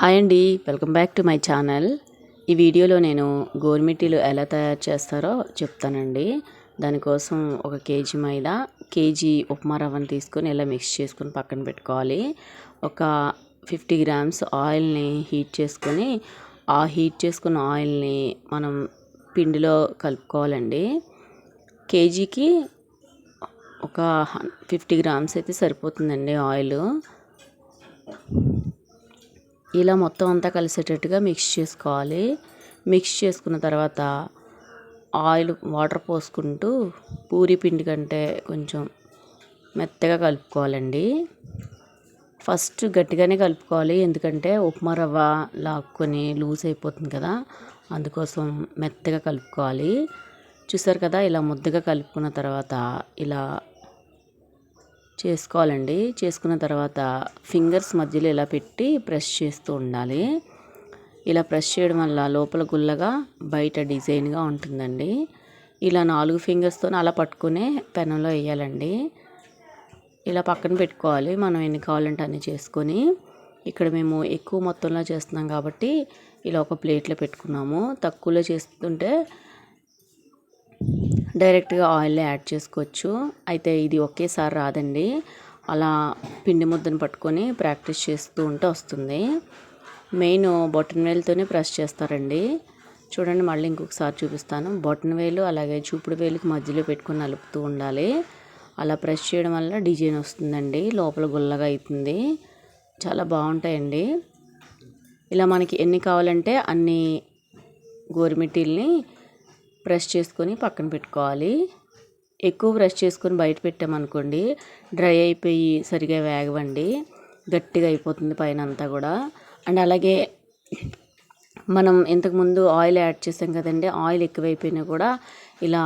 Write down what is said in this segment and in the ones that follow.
Hi అండి welcome back to my channel. ఈ వీడియోలో నేను గోరుమిట్టిలు ఎలా తయారు చేస్తారో చెప్తానండి. దానికోసం ఒక కేజీ మైదా కేజీ ఉప్మా రవ్వను తీసుకొని ఇలా మిక్స్ చేసుకొని పక్కన పెట్టుకోవాలి. ఒక ఫిఫ్టీ గ్రామ్స్ ఆయిల్ని హీట్ చేసుకొని ఆ హీట్ చేసుకున్న ఆయిల్ని మనం పిండిలో కలుపుకోవాలండి. కేజీకి ఒక ఫిఫ్టీ గ్రామ్స్ అయితే సరిపోతుందండి ఆయిల్. ఇలా మొత్తం అంతా కలిసేటట్టుగా మిక్స్ చేసుకోవాలి. మిక్స్ చేసుకున్న తర్వాత ఆయిల్ వాటర్ పోసుకుంటూ పూరి పిండి కంటే కొంచెం మెత్తగా కలుపుకోవాలండి. ఫస్ట్ గట్టిగానే కలుపుకోవాలి. ఎందుకంటే ఉప్మా రవ్వ లాక్కొని లూజ్ అయిపోతుంది కదా. అందుకోసం మెత్తగా కలుపుకోవాలి. చూసారు కదా ఇలా ముద్దగా కలుపుకున్న తర్వాత ఇలా చేసుకోవాలండి. చేసుకున్న తర్వాత ఫింగర్స్ మధ్యలో ఇలా పెట్టి ప్రెస్ చేస్తూ ఉండాలి. ఇలా ప్రెస్ చేయడం వల్ల లోపల గుల్లగా బయట డిజైన్గా ఉంటుందండి. ఇలా నాలుగు ఫింగర్స్తో అలా పట్టుకునే పెనంలో వేయాలండి. ఇలా పక్కన పెట్టుకోవాలి. మనం ఎన్ని కావాలంటే అన్ని చేసుకొని. ఇక్కడ మేము ఎక్కువ మొత్తంలో చేస్తున్నాం కాబట్టి ఇలా ఒక ప్లేట్లో పెట్టుకున్నాము. తక్కువలో చేస్తుంటే డైరెక్ట్గా ఆయిల్ యాడ్ చేసుకోవచ్చు. అయితే ఇది ఒకేసారి రాదండి. అలా పిండి ముద్దను పట్టుకొని ప్రాక్టీస్ చేస్తూ ఉంటే వస్తుంది. మెయిన్ బొటన్ వేలుతోనే ప్రెస్ చేస్తారండి. చూడండి మళ్ళీ ఇంకొకసారి చూపిస్తాను. బొటన్ వేలు అలాగే చూపుడు వేలుకి మధ్యలో పెట్టుకొని నలుపుతూ ఉండాలి. అలా ప్రెస్ చేయడం వల్ల డిజైన్ వస్తుందండి. లోపల గుల్లగా అవుతుంది. చాలా బాగుంటాయండి. ఇలా మనకి ఎన్ని కావాలంటే అన్ని గోరుమిట్టీల్ని బ్రష్ చేసుకొని పక్కన పెట్టుకోవాలి. ఎక్కువ బ్రష్ చేసుకొని బయట పెట్టామనుకోండి డ్రై అయిపోయి సరిగా వేగవండి. గట్టిగా అయిపోతుంది పైన అంతా కూడా. అండ్ అలాగే మనం ఇంతకుముందు ఆయిల్ యాడ్ చేసాం కదండి ఆయిల్ ఎక్కువైపోయినా కూడా ఇలా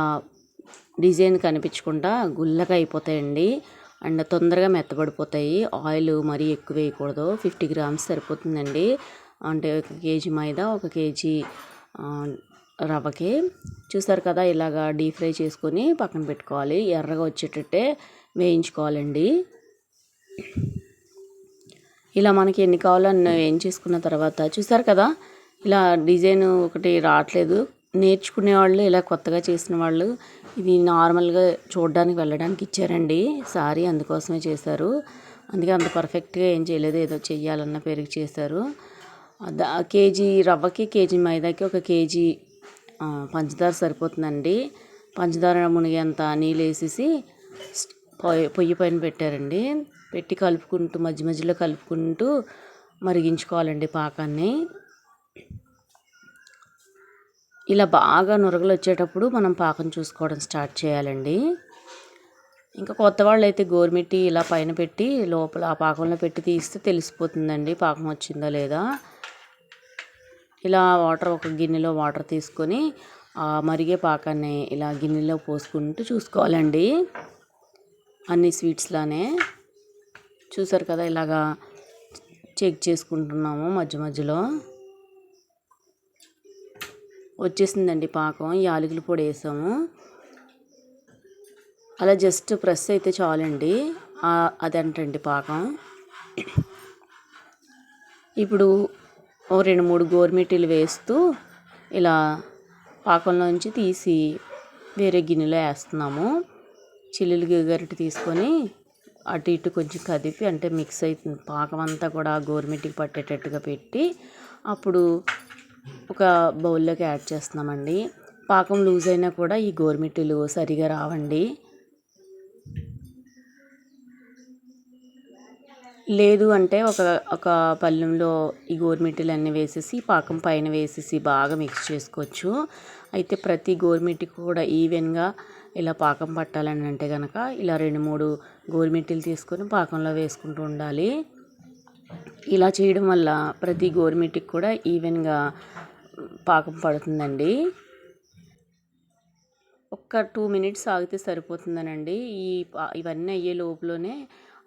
డిజైన్ కనిపించకుండా గుల్లగా అయిపోతాయండి. అండ్ తొందరగా మెత్తబడిపోతాయి. ఆయిల్ మరీ ఎక్కువ వేయకూడదు. ఫిఫ్టీ గ్రామ్స్ సరిపోతుందండి. అంటే ఒక కేజీ మైదా ఒక కేజీ రవ్వకి. చూసారు కదా ఇలాగా డీప్ ఫ్రై చేసుకొని పక్కన పెట్టుకోవాలి. ఎర్రగా వచ్చేటట్టే వేయించుకోవాలండి. ఇలా మనకి ఎన్ని కావాలో అన్ని వేయించేసుకున్న తర్వాత చూసారు కదా ఇలా డిజైన్ ఒకటి రావట్లేదు. నేర్చుకునే వాళ్ళు ఇలా కొత్తగా చేసిన వాళ్ళు ఇది నార్మల్గా చూడడానికి వెళ్ళడానికి ఇచ్చారండి. సారీ అందుకోసమే చేశారు. అందుకే అంత పర్ఫెక్ట్గా ఏం చేయలేదు ఏదో చెయ్యాలన్న పేరుకి చేశారు. కేజీ రవ్వకి కేజీ మైదాకి ఒక కేజీ పంచదార సరిపోతుందండి. పంచదార మునిగేంత నీళ్ళు వేసేసి పొయ్యి పొయ్యి పైన పెట్టారండి. పెట్టి కలుపుకుంటూ మధ్య మధ్యలో కలుపుకుంటూ మరిగించుకోవాలండి పాకాన్ని. ఇలా బాగా నురగలు వచ్చేటప్పుడు మనం పాకం చూసుకోవడం స్టార్ట్ చేయాలండి. ఇంకా కొత్త వాళ్ళు అయితే గోరుమిట్టి ఇలా పైన పెట్టి లోపల ఆ పాకంలో పెట్టి తీస్తే తెలిసిపోతుందండి పాకం వచ్చిందా లేదా. ఇలా వాటర్ ఒక గిన్నెలో వాటర్ తీసుకొని మరిగే పాకాన్ని ఇలా గిన్నెలో పోసుకుంటూ చూసుకోవాలండి. అన్ని స్వీట్స్లానే చూసారు కదా ఇలాగా చెక్ చేసుకుంటున్నాము మధ్య మధ్యలో. వచ్చేసిందండి పాకం యాలకుల పొడి వేసాము. అలా జస్ట్ ప్రెస్ అయితే చాలండి. అదంటండి పాకం. ఇప్పుడు ఓ రెండు మూడు గోరుమిటీలు వేస్తూ ఇలా పాకంలోంచి తీసి వేరే గిన్నెలో వేస్తున్నాము. చిల్లులు గరిటె తీసుకొని అటు ఇటు కొంచెం కదిపి అంటే మిక్స్ అవుతుంది. పాకం అంతా కూడా గోరుమిట్టికి పట్టేటట్టుగా పెట్టి అప్పుడు ఒక బౌల్లోకి యాడ్ చేస్తున్నామండి. పాకం లూజ్ అయినా కూడా ఈ గోరుమిట్టెలు సరిగా రావండి. లేదు అంటే ఒక ఒక పళ్ళెంలో ఈ గోరుమిట్టెలు అన్నీ వేసేసి పాకం పైన వేసేసి బాగా మిక్స్ చేసుకోవచ్చు. అయితే ప్రతి గోరుమిట్టి కూడా ఈవెన్గా ఇలా పాకం పట్టాలని అంటే కనుక ఇలా రెండు మూడు గోరుమిట్టెలు తీసుకొని పాకంలో వేసుకుంటూ ఉండాలి. ఇలా చేయడం వల్ల ప్రతి గోరుమిట్టికి కూడా ఈవెన్గా పాకం పడుతుందండి. ఒక్క టూ మినిట్స్ ఆగితే సరిపోతుందనండి. ఈ ఇవన్నీ అయ్యే లోపలనే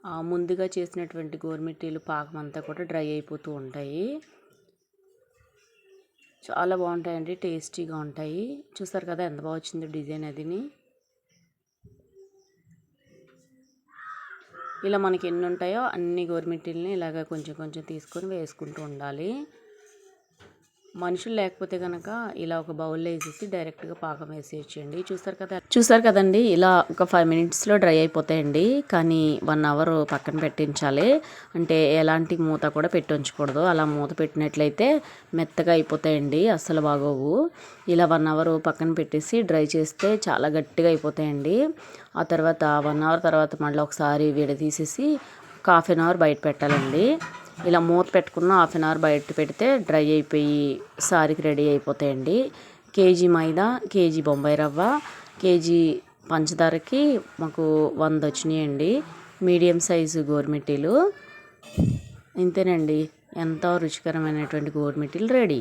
ముందుగా చేసినటువంటి గోరుమిట్టీలు పాకం అంతా కూడా డ్రై అయిపోతూ ఉంటాయి. చాలా బాగుంటాయండి టేస్టీగా ఉంటాయి. చూసారు కదా ఎంత బాగా వచ్చిందో డిజైన్ అదిని. ఇలా మనకి ఎన్ని ఉంటాయో అన్ని గోరుమిట్టిల్ని ఇలాగ కొంచెం కొంచెం తీసుకొని వేసుకుంటూ ఉండాలి. మనుషులు లేకపోతే కనుక ఇలా ఒక బౌల్లో వేసేసి డైరెక్ట్గా పాకం వేసేయచ్చండి. చూస్తారు కదా చూస్తారు కదండి? ఇలా ఒక ఫైవ్ మినిట్స్లో డ్రై అయిపోతాయండి. కానీ వన్ అవర్ పక్కన పెట్టించాలి. అంటే ఎలాంటి మూత కూడా పెట్టి ఉంచకూడదు. అలా మూత పెట్టినట్లయితే మెత్తగా అయిపోతాయండి. అస్సలు బాగోవు. ఇలా వన్ అవర్ పక్కన పెట్టేసి డ్రై చేస్తే చాలా గట్టిగా అయిపోతాయండి. ఆ తర్వాత వన్ అవర్ తర్వాత మళ్ళీ ఒకసారి విడదీసేసి ఒక హాఫ్ అన్ అవర్ బయట పెట్టాలండి. ఇలా మూత పెట్టుకున్న హాఫ్ అన్ అవర్ బయట పెడితే డ్రై అయిపోయి సారీకి రెడీ అయిపోతాయండి. Kg maida kg Bombay rava kg పంచదారకి మాకు వంద వచ్చినాయండి. మీడియం సైజు గోరుమిట్టీలు. ఇంతేనండి ఎంతో రుచికరమైనటువంటి గోరుమిట్టీలు రెడీ.